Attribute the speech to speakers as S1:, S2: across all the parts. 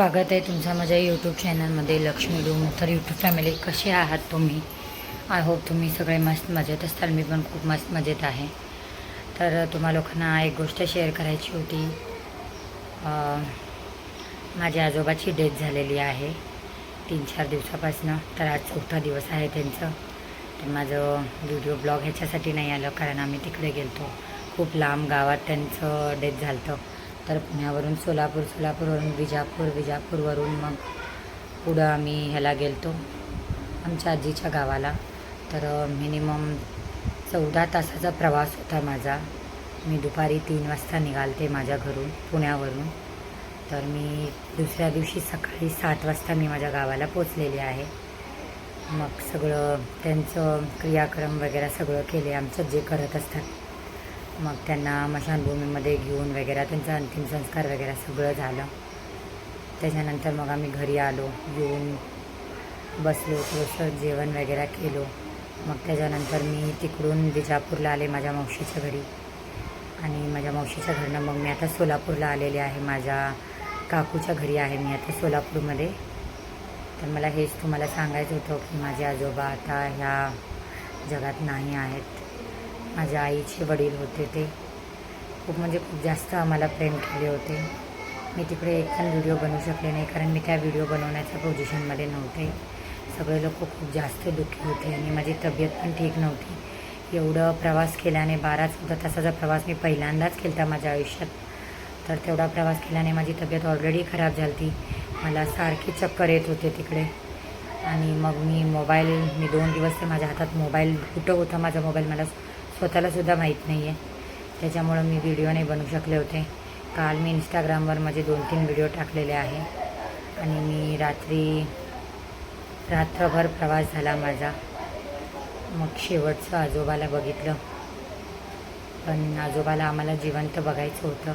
S1: स्वागत आहे तुमचा माझ्या यूट्यूब चॅनलमध्ये लक्ष्मी डूम तर यूट्यूब फॅमिली कसे आहात तुम्ही? आय होप तुम्ही सगळे मस्त मजेत असताल मी पण खूप मस्त मजेत आहे. तर तुम्हा लोकांना एक गोष्ट शेअर करायची होती. माझ्या आजोबाची डेथ झालेली आहे. तीन चार दिवसापासनं. तर आज चौथा दिवस आहे त्यांचं. तर माझं व्हिडिओ ब्लॉग ह्याच्यासाठी नाही आलं. कारण आम्ही तिकडे गेलतो. खूप लांब गावात त्यांचं डेथ झालं होतं तर पुण्यावरून सोलापूर सोलापूरवरून विजापूर विजापूरवरून मग पुढं आम्ही ह्याला गेलतो आमच्या आजीच्या गावाला. तर मिनिमम चौदा तासाचा प्रवास होता माझा. मी दुपारी तीन वाजता निघालते माझ्या घरून पुण्यावरून. तर मी दुसऱ्या दिवशी सकाळी सात वाजता मी माझ्या गावाला पोचलेली आहे. मग सगळं त्यांचं क्रियाक्रम वगैरे सगळं केले आमचं जे करत असतात. मग त्यांना मशानभूमीमध्ये घेऊन वगैरे त्यांचा अंतिम संस्कार वगैरे सगळं झालं. त्याच्यानंतर मग आम्ही घरी आलो येऊन बसलो थोडंसं जेवण वगैरे केलो. मग त्याच्यानंतर मी तिकडून विजापूरला आले माझ्या मावशीच्या घरी. आणि माझ्या मावशीच्या घरनं मग मी आता सोलापूरला आलेले आहे. माझ्या काकूच्या घरी आहे मी आता सोलापूरमध्ये. तर मला हेच तुम्हाला सांगायचं होतं की माझे आजोबा आता ह्या जगात नाही आहेत. माझ्या आईचे वडील होते ते. खूप म्हणजे खूप जास्त आम्हाला प्रेम केले होते. मी तिकडे एक पण व्हिडिओ बनवू शकले नाही कारण मी त्या व्हिडिओ बनवण्याच्या पोझिशनमध्ये नव्हते. सगळे लोक खूप जास्त दुःखी होते आणि माझी तब्येत पण ठीक नव्हती. एवढं प्रवास केल्याने बारा चौदा तासाचा प्रवास मी पहिल्यांदाच केला माझ्या आयुष्यात. तर तेवढा प्रवास केल्याने माझी तब्येत ऑलरेडी खराब झाली होती मला सारखी चक्कर येत होते तिकडे. आणि मग मी मोबाईल मी दोन दिवस ते माझ्या हातात मोबाईल कुठं होता माझा मोबाईल मला स्वतःलासुद्धा माहीत नाही आहे त्याच्यामुळं मी व्हिडिओ नाही बनवू शकले होते. काल मी इंस्टाग्रामवर माझे दोन तीन व्हिडिओ टाकलेले आहे. आणि मी रात्री रात्रभर प्रवास झाला माझा. मग शेवटचं आजोबाला बघितलं. पण आजोबाला आम्हाला जिवंत बघायचं होतं.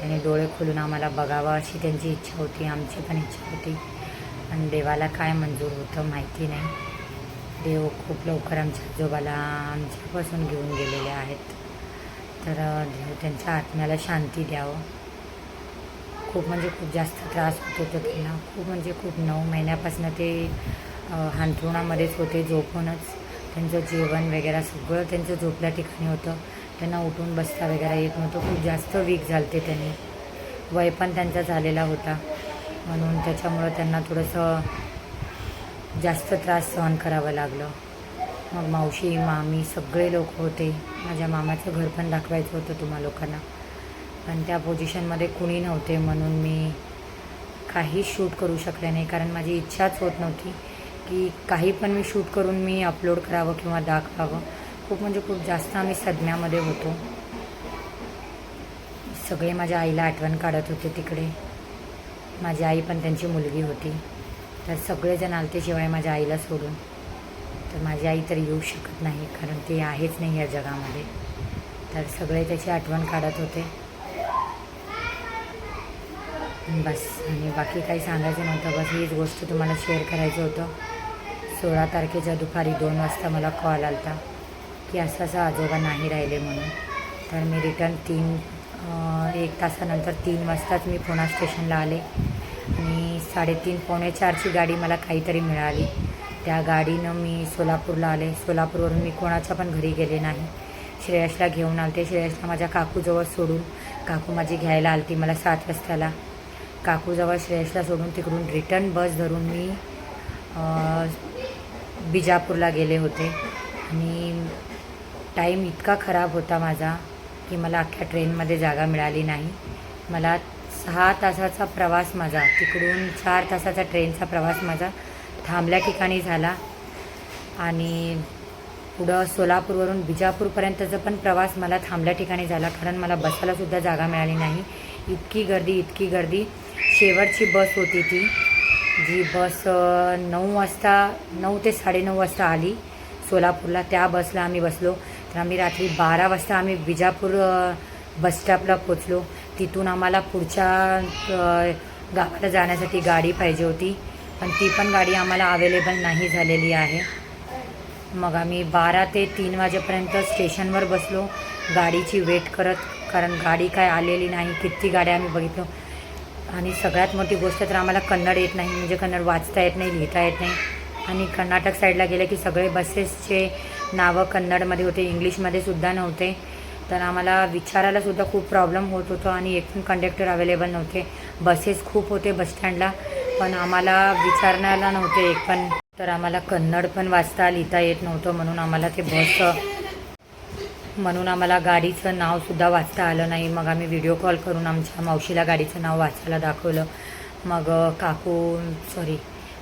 S1: त्याने डोळे खोलून आम्हाला बघावं अशी त्यांची इच्छा होती आमची पण इच्छा होती. पण देवाला काय मंजूर होतं माहिती नाही. देव खूप लवकर आमच्या आजोबाला आमच्यापासून घेऊन गेलेले आहेत. तर देव त्यांच्या आत्म्याला शांती द्यावं. खूप म्हणजे खूप जास्त त्रास होत होता त्यांना. खूप म्हणजे खूप नऊ महिन्यापासून ते अ, हांतरुणामध्येच होते झोपूनच. त्यांचं जेवण वगैरे सगळं त्यांचं झोपल्या ठिकाणी होतं. त्यांना उठून बसता वगैरे येत नव्हतं. खूप जास्त वीक झालते त्यांनी. वय पण त्यांचा झालेला होता. म्हणून त्याच्यामुळं त्यांना थोडंसं जास्त त्रास सहन करावं लागलं. मग मावशी मामी सगळे लोक होते. माझ्या मामाचं घर पण दाखवायचं होतं तुम्हा लोकांना. पण त्या पोझिशनमध्ये कुणी नव्हते म्हणून मी काही शूट करू शकले नाही. कारण माझी इच्छाच होत नव्हती की काही पण मी शूट करून मी अपलोड करावं किंवा दाखवावं. खूप म्हणजे खूप जास्त आम्ही सदम्यामध्ये होतो. सगळे माझ्या आईला आठवण काढत होते तिकडे. माझी आई पण त्यांची मुलगी होती. तर सगळेजण आलते शिवाय माझ्या आईला सोडून. तर माझी आई तर येऊ शकत नाही कारण ती आहेच नाही या जगामध्ये. तर सगळे त्याची आठवण काढत होते. बस आणि बाकी काही सांगायचं नव्हतं. बस हीच गोष्ट तुम्हाला शेअर करायचं होतं. सोळा तारखेच्या दुपारी दोन वाजता मला कॉल आला की असं असं आजोबा नाही राहिले म्हणून. तर मी रिटर्न तीन एक तासानंतर तीन वाजताच मी पुणा स्टेशनला आले. आणि साडेतीन पावणे चारची गाडी मला काहीतरी मिळाली. त्या गाडीनं मी सोलापूरला आले. सोलापूरवरून मी कोणाच्या पण घरी गेले नाही. श्रेयसला घेऊन आलते. श्रेयसला माझ्या काकूजवळ सोडून काकू माझी घ्यायला आलती मला सात रस्त्याला. काकूजवळ श्रेयसला सोडून तिकडून रिटर्न बस धरून मी बिजापूरला गेले होते. आणि टाईम इतका खराब होता माझा की मला अख्ख्या ट्रेनमध्ये जागा मिळाली नाही. मला सहा तासाचा प्रवास माझा. तिकडून चार तासाचा ट्रेनचा प्रवास माझा. थांबल्या ठिकाणी झाला. आणि पुढं सोलापूरवरून बिजापूरपर्यंतचा पण प्रवास मला थांबल्या ठिकाणी झाला. कारण मला बसायलासुद्धा जागा मिळाली नाही. इतकी गर्दी इतकी गर्दी. शेवटची बस होती ती. जी बस नऊ वाजता नऊ ते साडेनऊ वाजता आली सोलापूरला. त्या बसला आम्ही बसलो. तर आम्ही रात्री बारा वाजता आम्ही विजापूर बस बसस्टॉपला पोचलो. तिथून आम्हाला पुढच्या गावाला जाण्यासाठी गाडी पाहिजे होती. पण ती पण गाडी आम्हाला अवेलेबल नाही झालेली आहे. मग आम्ही बारा ते तीन वाजेपर्यंत स्टेशनवर बसलो. गाडीची वेट करत कारण गाडी काय आलेली नाही किती गाड्या आम्ही बघितलो. आणि सगळ्यात मोठी गोष्ट तर आम्हाला कन्नड येत नाही म्हणजे कन्नड वाचता येत नाही लिहिता येत नाही. आणि कर्नाटक साईडला गेलं की सगळे बसेसचे नावं कन्नडमध्ये होते इंग्लिशमध्ये सुद्धा नव्हते. तर आम्हाला विचारायला सुद्धा खूप प्रॉब्लेम होत होतो आणि एक पण कंडक्टर अवेलेबल नव्हते. बसेस खूप होते बसस्टँडला पण आम्हाला विचारण्याला नव्हते एक पण. तर आम्हाला कन्नड पण वाचता लिहिता येत नव्हतं म्हणून आम्हाला ते बस म्हणून आम्हाला गाडीचं नावसुद्धा वाचता आलं नाही. मग आम्ही व्हिडिओ कॉल करून आमच्या मावशीला गाडीचं नाव वाचायला दाखवलं. मग काकू सॉरी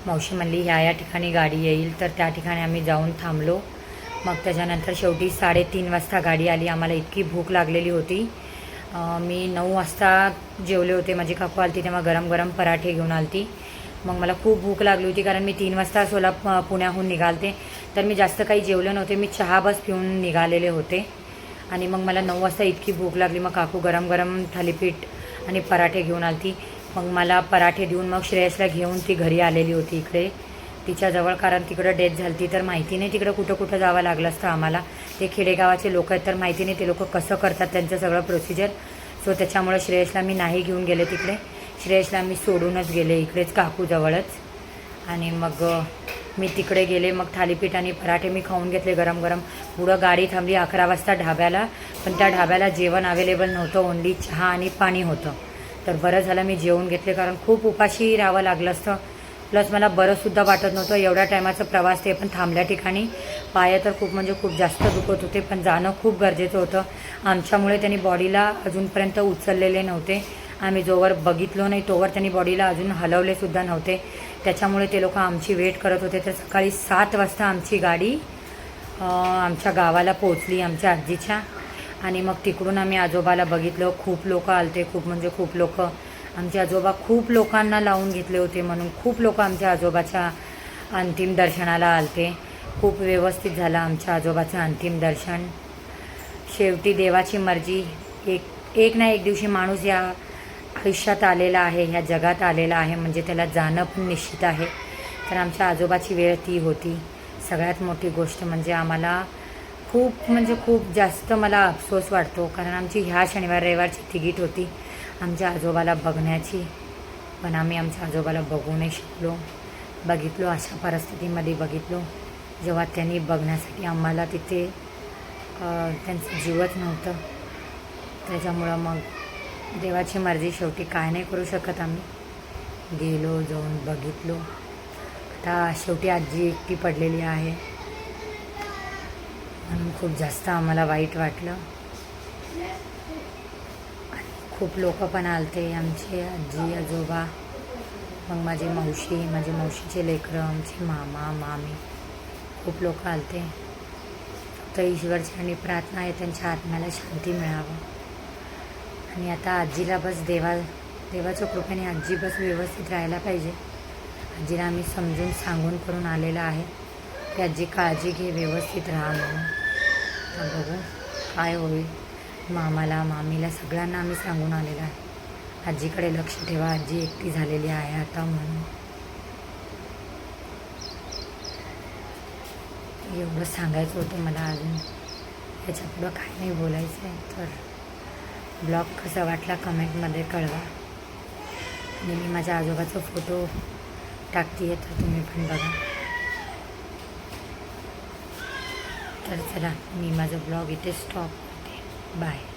S1: मावशी म्हणली ह्या या ठिकाणी गाडी येईल. तर त्या ठिकाणी आम्ही जाऊन थांबलो. मग त्याच्यानंतर शेवटी साडेतीन वाजता गाडी आली. आम्हाला इतकी भूक लागलेली होती. मी नऊ वाजता जेवले होते. माझी काकू आलती तेव्हा गरम गरम पराठे घेऊन आलती. मग मला खूप भूक लागली होती कारण मी तीन वाजता सोला पुण्याहून निघालते. तर मी जास्त काही जेवले नव्हते. मी चहा बस पिऊन निघालेले होते. आणि मग मला नऊ वाजता इतकी भूक लागली. मग काकू गरम गरम थालीपीठ आणि पराठे घेऊन आलती. मग मला पराठे देऊन मग श्रेयसला घेऊन ती घरी आलेली होती इकडे. तिच्याजवळ कारण तिकडं डेथ झाली ती तर माहिती नाही तिकडं कुठं कुठं जावं लागलं असतं आम्हाला. ते खेडेगावाचे लोक आहेत तर माहिती नाही ते लोक कसं करतात त्यांचं सगळं प्रोसिजर सो त्याच्यामुळे श्रेयसला मी नाही घेऊन गेले तिकडे. श्रेयसला मी सोडूनच गेले इकडेच काकूजवळच आणि मग मी तिकडे गेले मग थालीपीठ आणि पराठे मी खाऊन घेतले गरम गरम. पुढं गाडी थांबली अकरा वाजता ढाब्याला पण त्या ढाब्याला जेवण अवेलेबल नव्हतं ओनली चहा आणि पाणी होतं. तर बरं झालं मी जेवून घेतले कारण खूप उपाशी राहावं लागलं असतं. प्लस मला बरंसुद्धा वाटत नव्हतं. एवढ्या टायमाचा प्रवास ते पण थांबल्या ठिकाणी. पाय तर खूप म्हणजे खूप जास्त दुखत होते पण जाणं खूप गरजेचं होतं. आमच्यामुळे त्यांनी बॉडीला अजूनपर्यंत उचललेले नव्हते. आम्ही जोवर बघितलो नाही तोवर त्यांनी बॉडीला अजून हलवलेसुद्धा नव्हते. त्याच्यामुळे ते लोक आमची वेट करत होते. तर सकाळी सात वाजता आमची गाडी आमच्या गावाला पोचली आमच्या आजीच्या. आणि मग तिकडून आम्ही आजोबाला बघितलं. खूप लोक आलते खूप म्हणजे खूप लोक. आमचे आजोबा खूप लोकांना लावून घेतले होते म्हणून खूप लोक आमच्या आजोबाच्या अंतिम दर्शनाला आलते. खूप व्यवस्थित झालं आमच्या आजोबाचं अंतिम दर्शन. शेवटी देवाची मर्जी एक एक ना एक दिवशी माणूस या आयुष्यात आलेला आहे ह्या जगात आलेला आहे म्हणजे त्याला जाणं पण निश्चित आहे. तर आमच्या आजोबाची वेळ ती होती. सगळ्यात मोठी गोष्ट म्हणजे आम्हाला खूप म्हणजे खूप जास्त मला अफसोस वाटतो. कारण आमची ह्या शनिवार रविवारची तिकीट होती. आमच्या आजोबाला बघण्याची. पण आम्ही आमच्या आजोबाला बघू नाही शकलो. बघितलो अशा परिस्थितीमध्ये बघितलो. जेव्हा त्यांनी बघण्यासाठी आम्हाला तिथे त्यांचं जीवच नव्हतं. त्याच्यामुळं मग देवाची मर्जी शेवटी काय नाही करू शकत आम्ही. गेलो जाऊन बघितलो. आता शेवटी आजी एकटी पडलेली आहे. म्हणून खूप जास्त आम्हाला वाईट वाटलं. खूप लोक पण आलते. आमचे आजी आजोबा मग माझी मावशी माझी मावशीचे लेकरं आमचे मामा मामी खूप लोक आलते. फक्त ईश्वरचरणी प्रार्थना आहे त्यांच्या आत्म्याला शांती मिळावं. आणि आता आजीला बस देवा देवाच्या कृपेने आजी बस व्यवस्थित राहायला पाहिजे. आजीला आम्ही समजून सांगून करून आलेलं आहे की आजी काळजी घे व्यवस्थित राहा म्हणून. तर बघू काय होईल. मामाला मामीला सगळ्यांना आम्ही सांगून आलेलं आहे. आजीकडे लक्ष ठेवा आजी एकटी झालेली आहे आता म्हणून. एवढं सांगायचं होतं मला अजून. याच्या पुढं काही नाही बोलायचं आहे तर ब्लॉग कसा वाटला कमेंटमध्ये कळवा. आणि मी माझ्या आजोबाचा फोटो टाकते तर तुम्ही पण बघा. तर चला मी माझं ब्लॉग इथे स्टॉप करते बाय